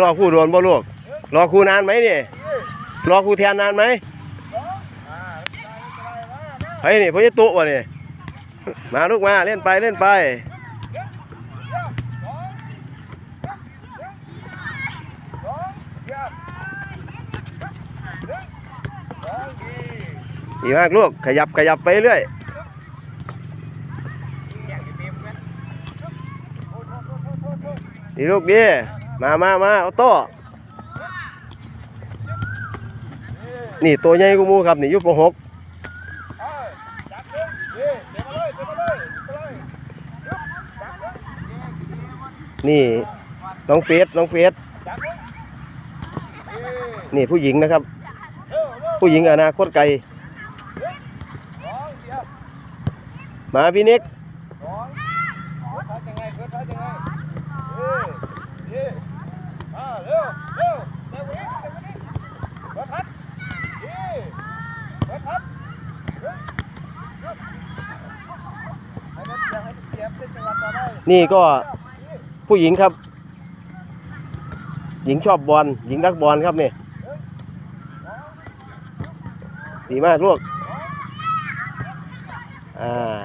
รอครู่โดนบ่ลูกรอครู่นานไหมนี่รอครู่แทนนานไหมเฮ้ยนี่พ่อจะตุวะนี่มาลูกมาเล่นไปเล่นไปดีมากลูกขยับขยับไปเรื่อยดีลูกดี มามามาเอาโต้นี่ตัวใหญ่กูมูครับนี่ยุบปหกนี่น้องเฟสน้องเฟสนี่ผู้หญิงนะครับ ผู้หญิงอนาคตไกล มาพี่นิก นี่ก็ผู้หญิงครับ หญิงชอบบอลหญิงรักบอลครับนี่ดีมากลูกอ่า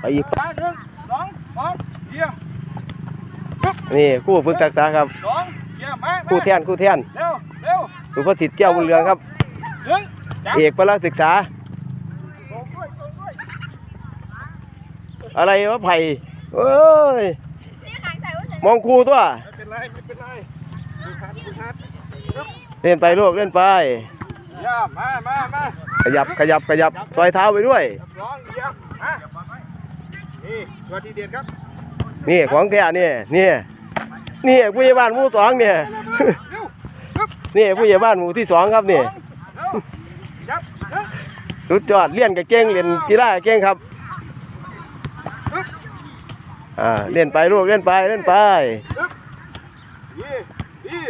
ไปอีกหนึ่งสองสองเยี่ยมนี่คู่ฝึกทักษะครับสองเยี่ยมมาคู่แทนคู่แทนเร็วเร็วสุภสิทธิ์แก้วบุญเรืองครับหนึ่งจับเอกพละศึกษา อะไรวะไผ่เอ้ยมองครูตัวไม่เป็นไรไม่เป็นไรดูคัดดูคัดเล่นไปลูกเล่นไปเยี่ยมมามามาขยับขยับขยับซอยเท้าไปด้วยสองเยี่ยมมานี่ตัวที่เด็ดครับ นี่ของแท้เนี่ยนี่นี่ผู้ใหญ่บ้านหมู่สองเนี่ยเร็วฮึบนี่ผู้ใหญ่บ้านหมู่ที่สองครับนี่เร็วจับหนึ่งสุดยอดเลี้ยนกับเก่งเรียนกีฬากับเก่งครับฮึบ อ่าเล่นไปลูกเล่นไปเล่นไปฮึบยี่ยี่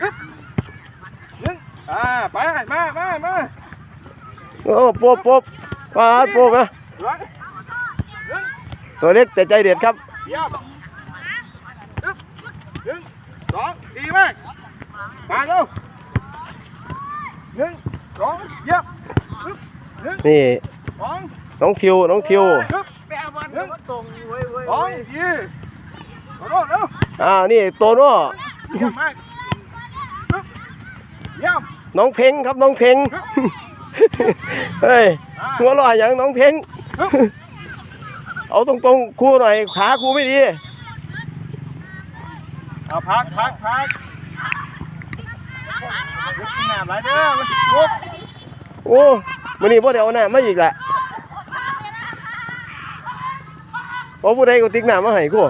ฮึบหนึ่งอ่าไปมามามาโอ้โป๊บโป๊บปาดโป๊บนะสวยหนึ่งตัวเล็กแต่ใจเด็ดครับเยี่ยมฮึบหนึ่งสองดีมากมาเร็วหนึ่งสองเยี่ยมฮึบหนึ่งนี่สองน้องทิวน้องทิว องยี่ขอโทษเร็วอ่านี่โตโน่เยี่ยมมากเยี่ยมน้องเพ็งครับน้องเพ็งเฮ้ยหัวเรออย่างน้องเพ็งเอาตรงๆครูหน่อยขาครูไม่ดีเอาพักพักพักยกขึ้นหน้าไปเด้อมันสิลุกโอ้มันนี่พ่อเดี๋ยวน่ะไม่อีกแหละ พอผู้ใดก็ติ๊กหน้ามาให้กู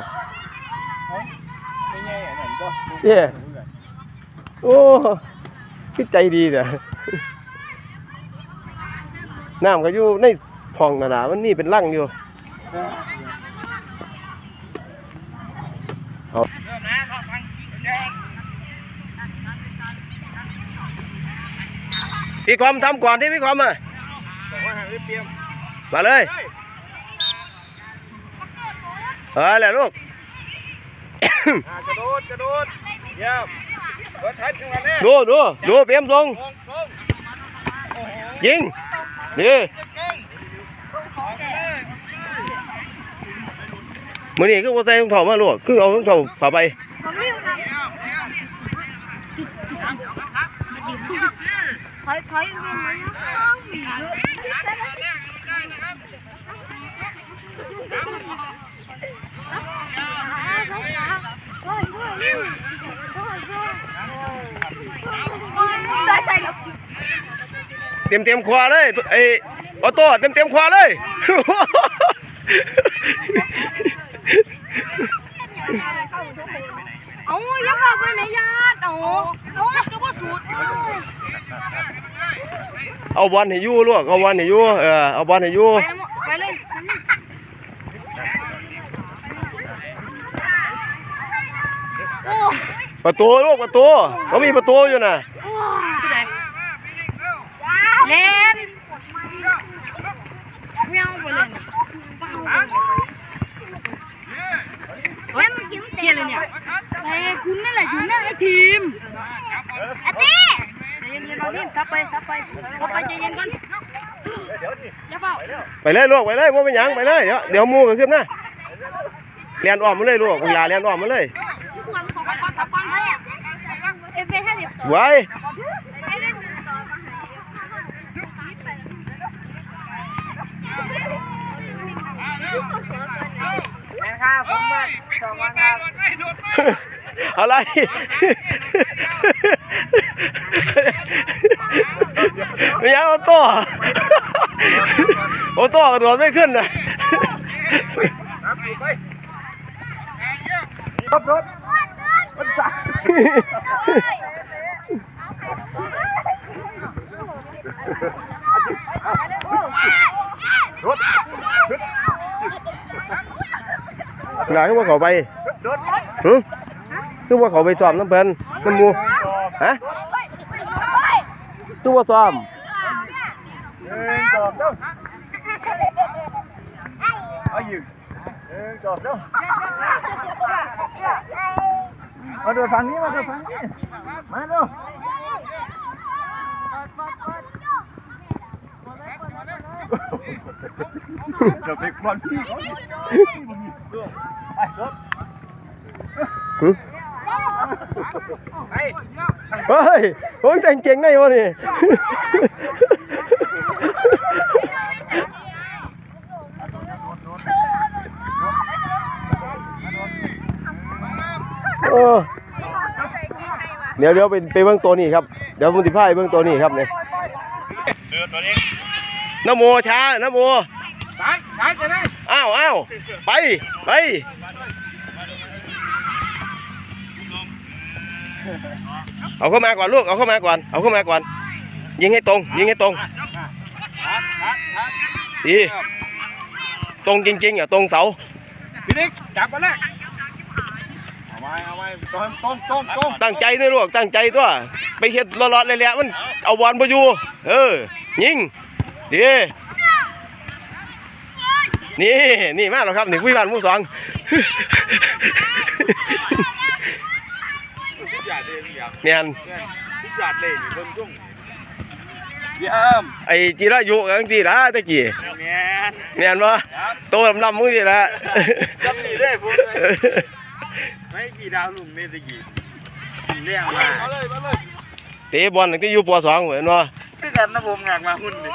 ไม่ไงอันนั้นก็เย่โอ้คิดใจดีเด้อน้ำก็อยู่ในห้องน่ะนะมันนี่เป็นร่างอยู่เอาพี่ความทำก่อนที่พี่ความมาบอกว่าให้เตรียมมาเลย เฮ้ยเออแหละลูกอ่ากระโดดกระโดดเยี่ยมเปิดทัดจังหวะนี้ดูดูดูเปียมทรงตรงตรงโอ้โหยิงดีเก่งออกไปเลยมือนี้คือว่าใส่รองเท้ามาลูกคือเอารองเท้าผ้าไปผมไม่รู้ครับถอยถอยเงิน เต็มเต็มๆขวาเลยไอ้ออโต้เต็มเต็มๆขวาเลยเอาอย่าบอกไปไหนญาติเอาเอาจะว่าสูตรเอาบอลให้ยู่ลูกเอาบอลให้ยู่เออเอาบอลให้ยู่ ประตูลูกประตูเขามีประตูอยู่น่ะโอ้เล่นเมียวไปเลยแล้วมันกินเตี้ยเลยเนี่ยไอ้คุณนั่นแหละอยู่หน้าไอ้ทีมอาเต้ใจเย็นๆเราทีมซับไปซับไปซับไปใจเย็นก่อนอย่าเฝ้าไปเลยลูกไปเลยพว่าเป็นยังไปเลยเดี๋ยวเดี๋ยวมูกันขึ้นนะเรียนอ้อมมาเลยลูกอย่าเรียนอ้อมมาเลย ทุกคนของก่อนซับก่อนเอฟเอห้าสิบ ไว้แม่ครับผมมาสองวันครับอะไรไม่ยังเอาตัวโอ้ตัวกระโดดไม่ขึ้นนะรถรถรถสั่งรถรถ หลายว่าเขาไปรถหึคือว่าเขาไปซ้อมน้ำเพลินน้ำหมูฮะคือว่าซ้อมหนึ่งสองสามเอาอยู่หนึ่งสองสามมาดูฝั่งนี้มาดูฝั่งนี้มาดู จะไปบอลพี่เขาเฮ้ยโอ้ยแต่งเก่งได้วะนี่เดี๋ยวเดี๋ยวไปไปเบื้องตัวนี้ครับ ดี๋ยวมุติพายเบื้องตัวนี้ครับเนี่ยเดือดตัวนี้นโมช้านโมซ้ายซ้ายจะได้อ้าวอ้าวไปไปเอาเข้ามาก่อนลูกเอาเข้ามาก่อนเอาเข้ามาก่อน ยิงให้ตรง ยิงให้ตรงฮัดฮัดฮัดดีตรงจริงๆอะตรงเสาพี่นิกจับมาเลยเอา ไว้เอาไว้ตรงตรงตรงตรงตั้งใจด้วยลูกตั้งใจตัวไปเฮ็ดรอดๆเลยๆมันเอาบอลไปอยู่เออยิงดีนี่นี่มาแล้วครับนี่ผู้บ้านผู้สองทุกอย่างเลยทุกอย่างเนียนทุกอย่างเลยนี่เบิ่งจุ่มเยี่ยมไอ้จีรายุกังสิละตะกี้แม่นเนียนบ่โตดำๆมึงสิละจำนี่ได้พูดเลย ไม่กี่ดาวลุงเมตะกี้เลี้ยงมาเอาเลยมาเลยเตะบอลตั้งแต่อยู่ป .2 เหมือนบ่คือกันนะผมงานมาหุ่นนี่